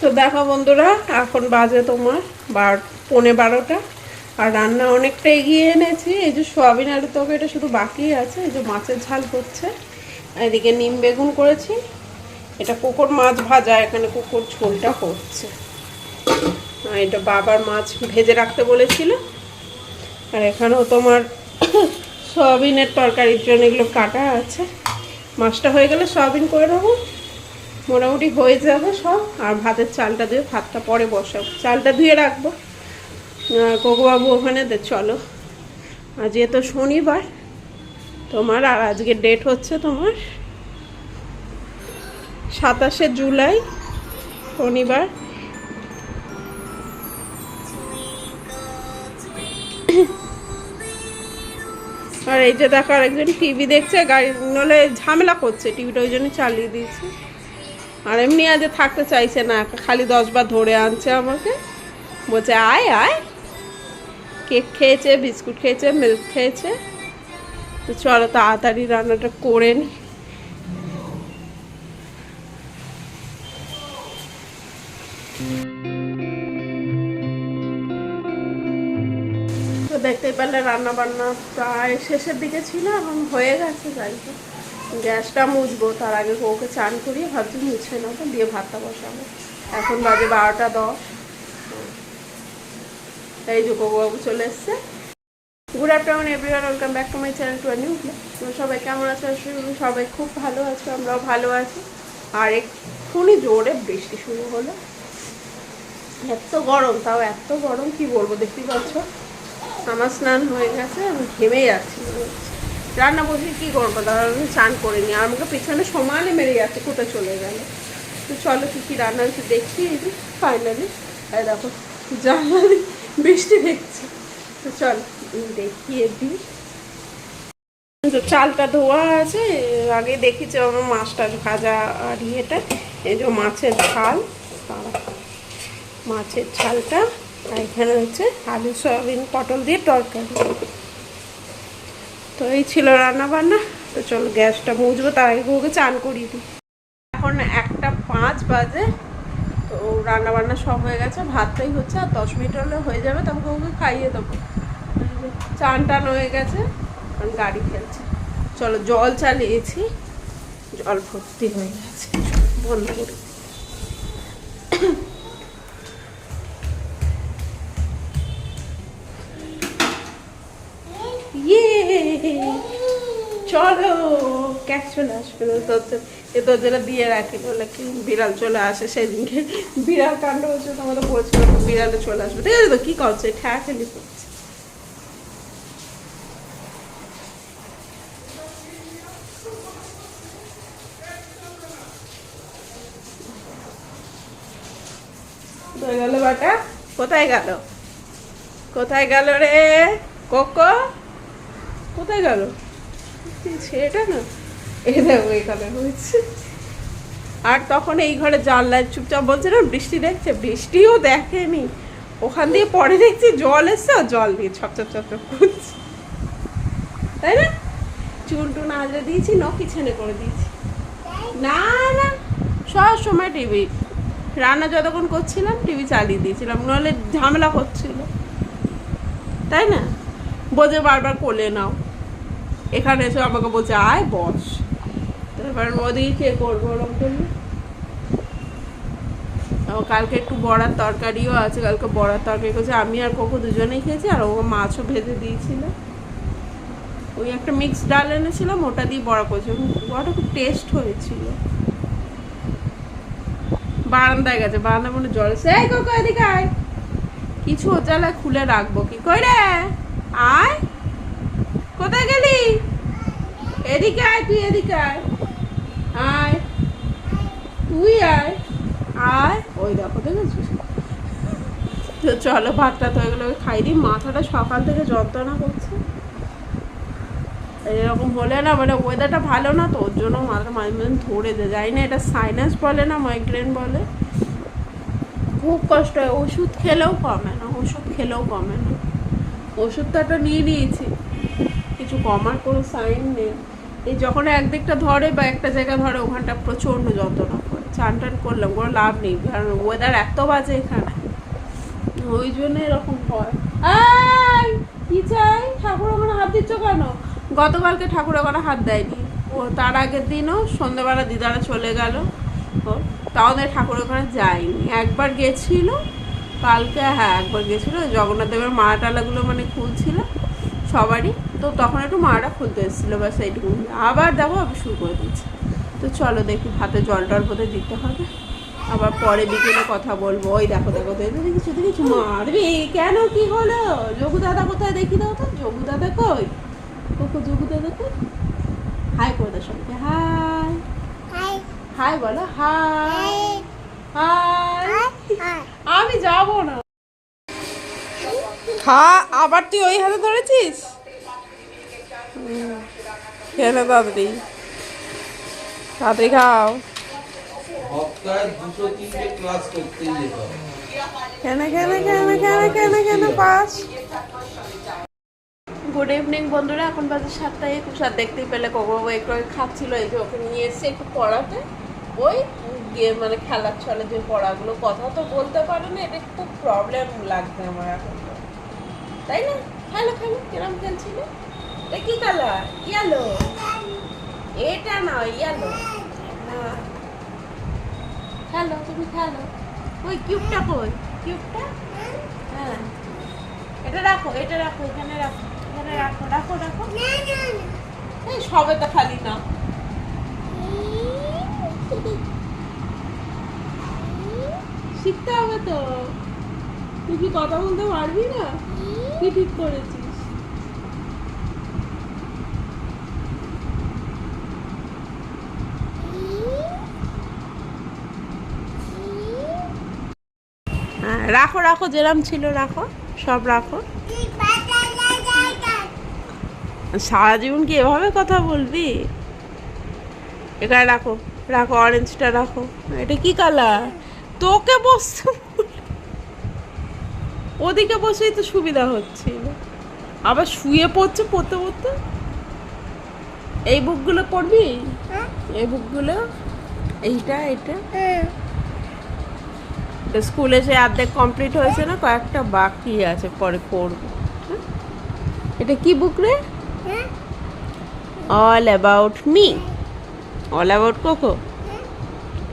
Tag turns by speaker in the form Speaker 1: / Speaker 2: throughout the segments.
Speaker 1: তো দেখো বন্ধুরা, এখন বাজে তোমার বার, পৌনে বারোটা। আর রান্না অনেকটা এগিয়ে এনেছি। এই যে সোয়াবিন আলু এটা শুধু বাকি আছে, এই যে মাছের ঝাল করছে এদিকে নিম বেগুন করেছি। এটা কুকুর মাছ ভাজা, এখানে কুকুর ঝোলটা করছে এটা বাবার মাছ ভেজে রাখতে বলেছিল। আর এখানেও তোমার সয়াবিনের তরকারির জন্য এগুলো কাটা আছে। মাছটা হয়ে গেলে সয়াবিন করে নেব। মোটামুটি হয়ে যাবে সব। আর ভাতের চালটা দিয়ে ভাতটা পরে বসাবো। চালটা ধুয়ে রাখব। গগুবাবু ওখানে দে, চলো। আজকে তো শনিবার। তোমার আর আজকে ডেট হচ্ছে তোমার সাতাশে জুলাই, শনিবার। আর এই যে দেখো আরেকজন টিভি দেখছে, গাড়ি নলে ঝামেলা করছে টিভিটা ওই জন্য চালিয়ে দিয়েছে। আর এমনি আজ থাকতে চাইছে না, খালি দশবার ধরে আনছে আমাকে। বলছে, আয় আয়। কেক খেয়েছে, বিস্কুট খেয়েছে, মিল্ক খেয়েছে। তো চলো তাড়াতাড়ি রান্নাটা করে নি। দেখতে পেলে রান্না বান্না প্রায় শেষের দিকে ছিল এবং হয়ে গেছে, যাই। গ্যাসটা মুছবো, তার আগে বউকে চান করিয়ে ভাবছি মুছে নেব, দিয়ে ভাতটা বসাবো। এখন বাজে বারোটা দশ। এই যে বাবু চলে এসছে। Good afternoon everyone welcome back to my channel to new তো সবাই কেমন আছে? সবাই খুব ভালো আছে, আমরাও ভালো আছি। আর এক্ষুনি জোরে বৃষ্টি শুরু হলো। এত গরম, তাও এত গরম, কি বলব দেখতে পাচ্ছ? আমার স্নান হয়ে গেছে, আমি ঘেমে যাচ্ছি। রান্না বসে কি করব? আমি চান করে নি আর আমাকে পিছনে সমানে মেরে যাচ্ছে, কোথায় চলে গেল? তো চলো কি কি রান্না হচ্ছে দেখি ফাইনালি আর দেখো জানলা বৃষ্টি দেখছি। তো চল দেখিয়ে দিই তো চালটা ধোয়া আছে আগে দেখেছি আমার মাছটা ভাজা আর ইয়েটা। এই যে মাছের ঝাল। মাছের ঝালটা। আর এখানে হচ্ছে আলু, সয়াবিন, পটল দিয়ে তরকারি। তো এই ছিল রান্না বান্না তো চলো গ্যাসটা মুছবো, তার আগে বউকে চান করিয়ে দিই। এখন একটা পাঁচ বাজে, তো রান্না বান্না সব হয়ে গেছে, ভাতটাই হচ্ছে, আর দশ মিনিট হলে হয়ে যাবে তারপর ওকে খাইয়ে দেবো। চান টান হয়ে গেছে, এখন গাড়ি খেলছে চলো জল চালিয়েছি, জল ভর্তি হয়ে গেছে। বন্ধ করি। চলো ক্যাট চলে আসবে এ দরজাটা দিয়ে রাখি বলে কি, বিড়াল চলে আসে সেদিনকে। বিড়াল কাণ্ড হচ্ছে তোমাদের বলছিল বিড়ালে চলে আসবে। ঠিক আছে তো, কি করছে? ঠ্যা খেলি করছে কোথায় গেল বাটা? কোথায় গেল? কোথায় গেল রে? কোকো? কোথায় গেল? ছেলেটা না? এই দেখো এখানে হয়েছে আর তখন এই ঘরে জানলায় চুপচাপ বলছে না বৃষ্টি দেখছে? বৃষ্টিও দেখেনি। ওখান দিয়ে পরে দেখছি জল এসছে জল দিয়ে ছপছপ ছপছপ করছে। তাই না? চুল টুন আজরে দিয়েছি ন কিচেনে করে দিয়েছি। না না, সব সময় টিভি। রান্না যতক্ষণ করছিলাম, টিভি চালিয়ে দিয়েছিলাম নাহলে ঝামেলা করছিল তাই না? বোঝে বারবার কোলে নাও। এখানে এসে আমাকে বলছে আয় বস। তো এবার ওদিকে কে করব ওরকম করলে কালকে একটু বড়ার তরকারিও আছে কালকে বড়ার তরকারি করছে। আমি আর কোকো দুজনেই খেয়েছি আর ও মাছও ভেজে দিয়েছিল। ওই একটা মিক্স ডাল এনেছিলাম ওটা দিয়ে বড়া করছে। বড়াটা খুব টেস্ট হয়েছিল। বারান্দায় গেছে বারান্দা মনে জল এসে, এই কোকো এদিকে আয়। কিছু ওজালা খুলে রাখব কি? কই রে? আয়। কোথায় গেলি? এদিকে আয় তুই এদিকে আয়। আয়। তুই আয়। আয়। ওই দেখো, দেখেছিস? তো চলো, ভাতটা তো এগুলো খাই দিই। মাথাটা সকাল থেকে যন্ত্রণা করছে। এরকম হলে না মানে ওয়েদারটা ভালো না, তো ওর জন্য মাথাটা মাঝে মাঝে ধরে যায় জানি না এটা সাইনাস বলে না মাইগ্রেন বলে। খুব কষ্ট হয়। ওষুধ খেলেও কমে না, ওষুধ খেলেও কমে না। ওষুধটা নিয়ে নিয়েছি। কিছু কমার কোনো সাইন নেই। এই যখন একদিকটা ধরে বা একটা জায়গা ধরে, ওখানটা প্রচণ্ড যন্ত্রণা করে। চান টান করলাম, কোনো লাভ নেই। কারণ ওয়েদার এত বাজে এখানে। ওই জন্য এরকম হয়। কি চাই? ঠাকুর ওখানে হাত দিচ্ছ কেন? গতকালকে ঠাকুর ওখানে হাত দেয়নি। ও তার আগের দিনও সন্ধ্যেবেলা দিদারা চলে গেল। তাও ঠাকুর ওখানে যায়নি। একবার গেছিল, কালকে হ্যাঁ একবার গেছিল। জগন্নাথ দেবের মালা টালাগুলো মানে খুলছিল। সবারই। তো তখন একটু মালাটা খুলতে এসেছিল ব্যাস এইটুকু। আবার দেখো আমি শুরু করে দিচ্ছি। তো চলো দেখি হাতে জল টল বোধহয় দিতে হবে। আবার পরে বিকেলে কথা বলব। ওই দেখো দেখো তো এদের কিছু কিছু মারবি। কেন কি হলো? যোগু দাদা কোথায়? দেখি দাও তো। যোগু দাদা কই? কোকো যোগু দাদা কই? হাই করে দাও সবাইকে। হাই। হাই। বলো হাই। হাই। আমি যাব না। খা আবার তুই ওই হাতে ধরেছিস? কেন তাড়াতাড়ি। তাড়াতাড়ি খাও। কেন কেন কেন কেন কেন কেন পাস। গুড ইভিনিং বন্ধুরা। এখন বাজে সাতটা একুশ আর দেখতেই পেলে কবু একটু খাচ্ছিল এই যে ওকে নিয়ে এসছে একটু পড়াতে। ওই গিয়ে মানে খেলার ছলে যে পড়াগুলো কথা তো বলতে পারে না এটা খুব প্রবলেম লাগছে আমার এখন। তো। তাই না? খেলো খেলো কিরম খেলছিল এটা কি কালার ইয়েলো এটা না ইয়েলো না। খেলো তুমি খেলো ওই কিউবটা কই? কিউবটা হ্যাঁ। এটা রাখো এটা রাখো, এখানে রাখো এখানে রাখো রাখো রাখো। এই সবে তো খালি না। শিখতে হবে তো। তুই কি কথা বলতে পারবি না? কি ঠিক করেছিস। হ্যাঁ রাখো রাখো, যেরাম ছিল রাখো, সব রাখো। সারা জীবন কি এভাবে কথা বলবি? এখানে রাখো রাখো অরেঞ্জটা রাখো। এটা কি কালার তোকে বসতে ওদিকে বসেই তো সুবিধা হচ্ছিল। আবার শুয়ে পড়ছে পড়তে পড়তে। এই বুকগুলো পড়বি? এই বুকগুলো? এইটা এটা স্কুলে সে অর্ধেক কমপ্লিট হয়েছে না কয়েকটা বাকি আছে পরে হ্যাঁ? এটা কি বুক রে? All about me all about Coco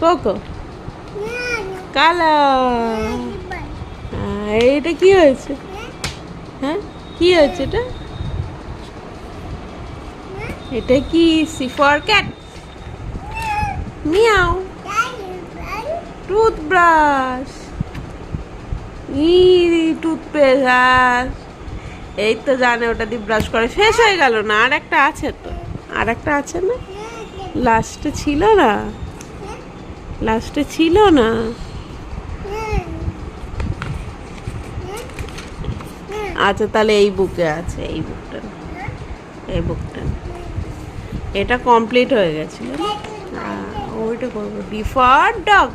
Speaker 1: Coco colour এইটা কি হয়েছে? হ্যাঁ কি হয়েছে এটা? এটা কি সিফর ক্যাট মিয়াও। টুথব্রাশ। ই টুথপেস্ট। এই তো জানে, ওটা দিয়ে ব্রাশ করে। শেষ হয়ে গেল না, আর একটা আছে তো। আর একটা আছে না? লাস্টে ছিল না? লাস্টে ছিল না? আচ্ছা তাহলে এই বুকে আছে, এই বুকটা। এই বুকটা। এটা কমপ্লিট হয়ে গেছিল। ওইটা করব D for dog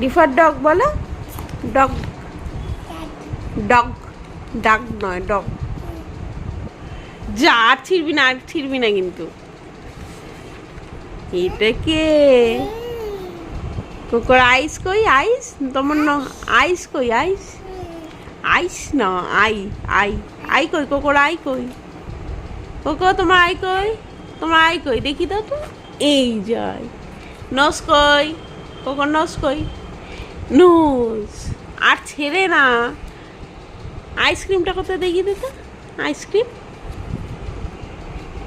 Speaker 1: D for dog বলো? ডগ ডগ ডাক নয় ডগ যা, আর ছিড়বি না, আর ছিড়বি না কিন্তু। এটা কে? কোকর আইস কই? আইস? তোমার ন আইস কই? আইস? আইস না, আই আই আই কই? কোকর আই কই? কোকো তোমার আই কই? তোমার আই কই? দেখি দাও তো। এই যাই নস কই? কোকর নস কই? নোজ আর ছেড়ে না। আইসক্রিমটা কোথায় দেখিয়ে দিত? আইসক্রিম?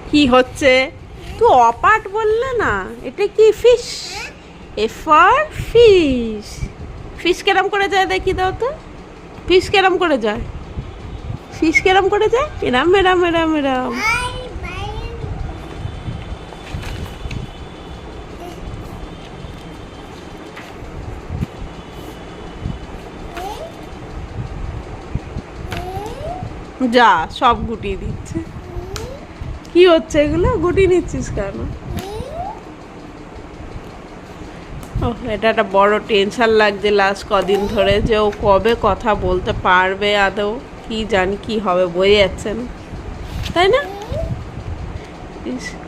Speaker 1: কি হচ্ছে? তুই অপাট বললে না, এটা কি fish A for fish fish কেরম করে যায় দেখি দাও তো। ফিশ কেরম করে যায়? ফিশ কেরম করে যায়? এরাম এরাম এরাম এরাম যা, সব গুটিয়ে দিচ্ছে। কি হচ্ছে এগুলো? গুটিয়ে নিচ্ছিস কেন ও এটা একটা বড় টেনশন লাগছে লাস্ট কদিন ধরে যে ও কবে কথা বলতে পারবে আদৌ? কি জানি কি হবে বোঝা যাচ্ছেন। তাই না?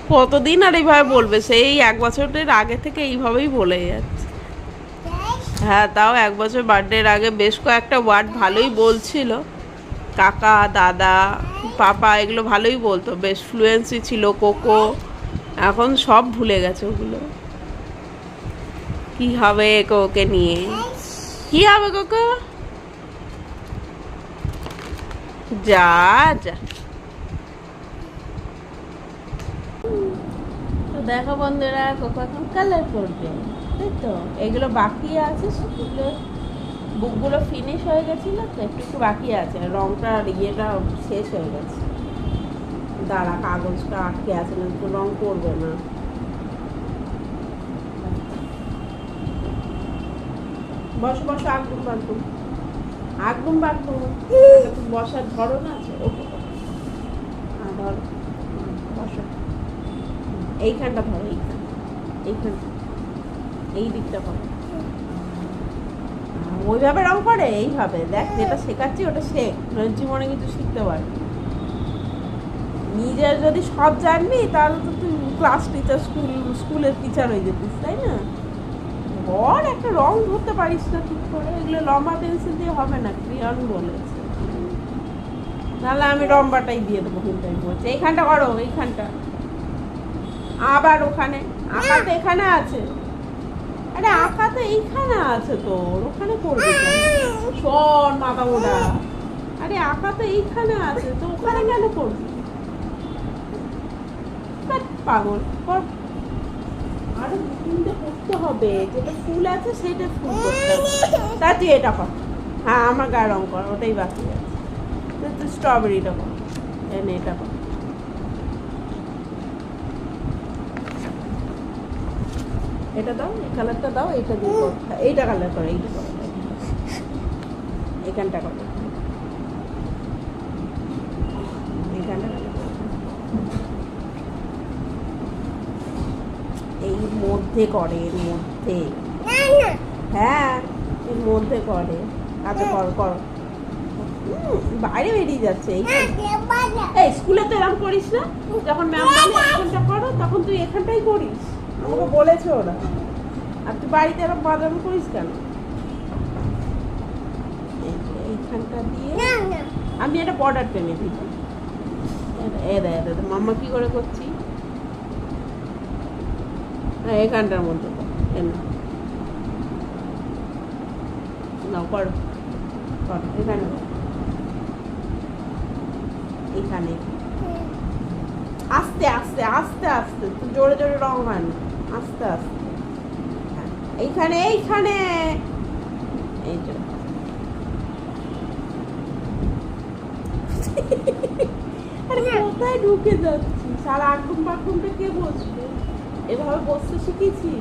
Speaker 1: কতদিন আর এইভাবে বলবে? সেই এক বছরের আগে থেকে এইভাবেই বলে যাচ্ছে। হ্যাঁ তাও এক বছর বার্থডের আগে বেশ কয়েকটা ওয়ার্ড ভালোই বলছিল। কাকা, দাদা, পাপা, এগুলো ভালোই বলতো। বেশ ফ্লুয়েন্সি ছিল কোকো এখন সব ভুলে গেছে ওগুলো। কি হবে কোকে নিয়ে কি হবে কোকো যা যা দেখো বন্ধুরা কোকো এখন কালার করবে তাই তো, এগুলো বাকি আছে সেগুলো বুকগুলো ফিনিশ হয়ে গেছিল তো, একটু একটু বাকি আছে। রংটা ইয়েটা শেষ হয়ে গেছে। দাঁড়া, কাগজটা আটকে আছে না রং করবে না। বস বস আগুন বাগুন আগুন বাগুন বসার ধরন আছে? হ্যাঁ বসো। এইখানটা ধরো, এইখান এইখানটা এই দিকটা করো ওইভাবে রং করে? এইভাবে। দেখ, যেটা শেখাচ্ছি ওটা শেখ। জীবনে কিছু শিখতে পারবি নিজের যদি সব জানবি, তাহলে তো তুই ক্লাস টিচার স্কুল স্কুলের টিচার হয়ে যেতিস, তাই না? বল একটা রং ধরতে পারিস না ঠিক করে। এগুলো লম্বা পেন্সিল দিয়ে হবে না ক্রিয়ন বলেছে নাহলে আমি লম্বাটাই দিয়ে দেবো, কিন্তু আমি বলছি। এইখানটা করো, এইখানটা। আবার ওখানে। আঁকা তো এখানে আছে। আরে আঁকা তো এইখানে আছে তোর। ওখানে করবি শোন মাথা মোটা। আরে আঁকা তো এইখানে আছে, তো ওখানে কেন করবি? পাগল। আরে তিনটে করতে হবে, যেটা ফুল আছে সেটা ফুল তার তুই এটা কর। হ্যাঁ আমার গায়ে রং কর, ওটাই বাকি আছে। তুই স্ট্রবেরিটা কর এনে এটা কর। এটা দাও, এই কালারটা দাও, এইটা দিয়ে এইটা কালার করো, এইটা করো। এখানটা করো এইখানটা colour করো। এই মধ্যে করে এর মধ্যে। হ্যাঁ এর মধ্যে করে। আচ্ছা কর কর। বাইরে বেরিয়ে যাচ্ছে এই স্কুলে তো এরকম করিস না। যখন ম্যাম বলে এখানটা করো তখন তুই এখানটাই করিস। আমাকে বলেছে ওরা। আর তুই বাড়িতে এরকম বাজানো করিস কেন? এই এইখানটা দিয়ে আমি একটা বর্ডার টেনে দিই। এ দে এ দে মাম্মা কি করে করছি হ্যাঁ মধ্যে। নাও এখানে আস্তে আস্তে আস্তে আস্তে। তো জোরে জোরে রং হয় আস্তে আস্তে। হ্যাঁ, এইখানে এইখানে। এই যে। আরে কোথায় ঢুকে যাচ্ছি? সারা আগুন বাগুনটা কে বসবে এভাবে বসতে শিখেছি।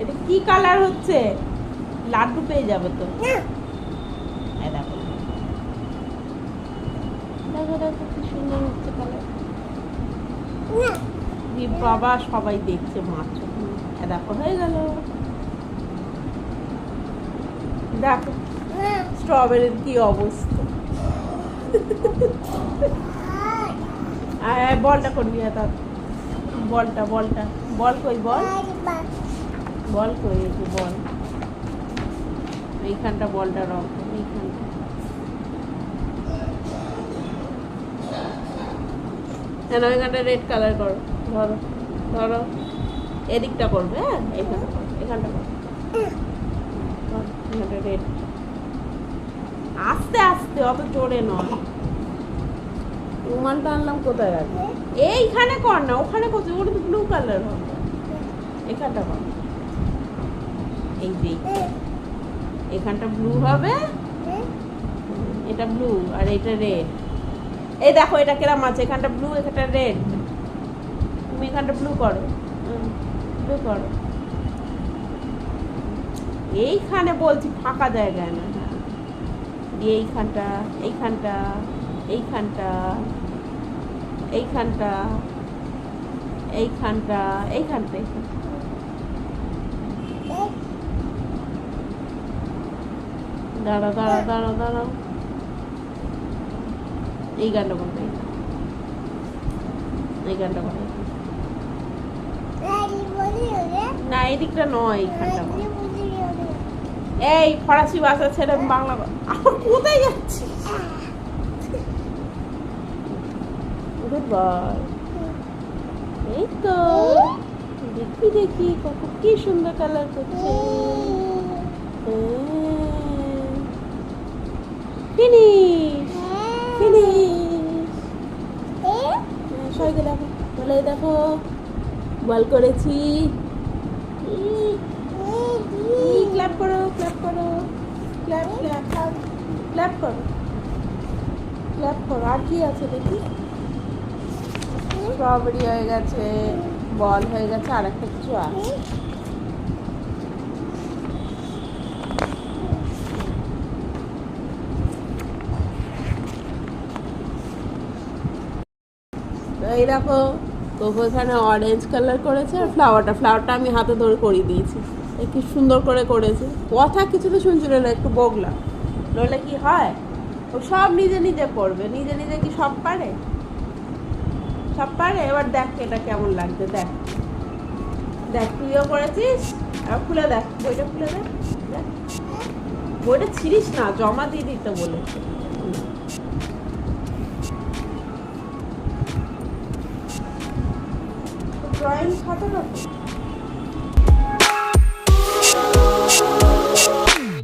Speaker 1: এটা কি কালার হচ্ছে? লাড্ডু পেয়ে যাবে তো। দেখো। দেখো দেখো কি সুন্দর হচ্ছে কালার বাবা সবাই দেখছে মাছ দেখো হয়ে গেল। দেখো স্ট্রবেরির কি অবস্থা। বলটা করবি এটা বলটা বলটা। বল কই, বল? বল কই, এই বল। এইখানটা বলটা রং এইখানটা। কেন রেড কালার করো, ধরো ধরো। এদিকটা করবে হ্যাঁ? এখানটা এখানটা এখানটা রেড আস্তে আস্তে, অত জোরে নয়। রুমালটা আনলাম কোথায় রাখব এইখানে কর না, ওখানে কোথায় ওটা তো ব্লু কালার হবে। এখানটা কর। এই যে। এখানটা ব্লু হবে। এটা ব্লু আর এটা রেড এই দেখো, এটা কিরম আছে? এখানটা ব্লু এখানটা রেড তুমি এখানটা ব্লু করো। ব্লু করো। এইখানে বলছি ফাঁকা জায়গায় না। এইখানটা এইখানটা এইখানটা। এইখানটা এইখানটা এইখানটা দাঁড়া দাঁড়া দাঁড়া দাঁড়াও। এই গানটা বলবে এই গানটা বানাই না, এই দিকটা নয় এইখানটা এই ফরাসি ভাষা ছেড়ে বাংলা কোথায় যাচ্ছি গুড এই তো। দেখি দেখি, কত কি সুন্দর কালার করছে। ফিনিশ ফিনিশ সবাইকে দেখো বলে দেখো, বল করেছি। ক্ল্যাপ করো ক্ল্যাপ করো। ক্ল্যাপ ক্ল্যাপ ক্ল্যাপ করো। ক্ল্যাপ করো। আর কি আছে দেখি? স্ট্রবেরি হয়ে গেছে বল হয়ে গেছে আর একটা কিছু আছে। এই দেখো তোকে এখানে অরেঞ্জ কালার করেছে, আর ফ্লাওয়ারটা ফ্লাওয়ারটা আমি হাতে ধরে করিয়ে দিয়েছি। এ কি সুন্দর করে করেছে। কথা কিছু তো শুনছিল না, একটু বগলা। নইলে কি হয়? ও সব নিজে নিজে করবে, নিজে নিজে কি সব পারে? সব পারে, এবার দেখ এটা কেমন লাগছে, দেখ। দেখ, তুইও করেছিস আর খুলে দেখ, বইটা খুলে দেখ বইটা ছিড়িস না, জমা দিয়ে দিতে বলে। ড্রয়িং খাতাটা তো